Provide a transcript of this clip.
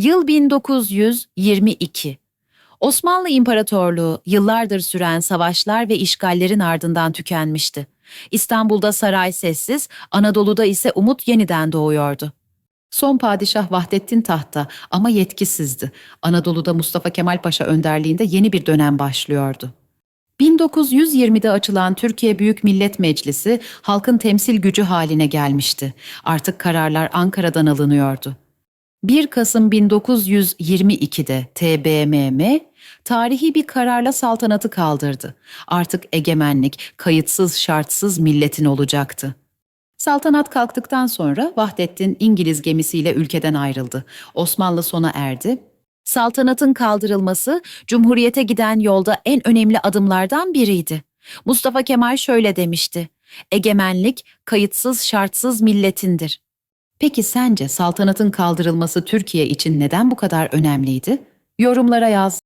Yıl 1922. Osmanlı İmparatorluğu yıllardır süren savaşlar ve işgallerin ardından tükenmişti. İstanbul'da saray sessiz, Anadolu'da ise umut yeniden doğuyordu. Son padişah Vahdettin tahta ama yetkisizdi. Anadolu'da Mustafa Kemal Paşa önderliğinde yeni bir dönem başlıyordu. 1920'de açılan Türkiye Büyük Millet Meclisi halkın temsil gücü haline gelmişti. Artık kararlar Ankara'dan alınıyordu. 1 Kasım 1922'de TBMM tarihi bir kararla saltanatı kaldırdı. Artık egemenlik kayıtsız şartsız milletin olacaktı. Saltanat kalktıktan sonra Vahdettin İngiliz gemisiyle ülkeden ayrıldı. Osmanlı sona erdi. Saltanatın kaldırılması Cumhuriyete giden yolda en önemli adımlardan biriydi. Mustafa Kemal şöyle demişti: Egemenlik kayıtsız şartsız milletindir. Peki sence saltanatın kaldırılması Türkiye için neden bu kadar önemliydi? Yorumlara yaz.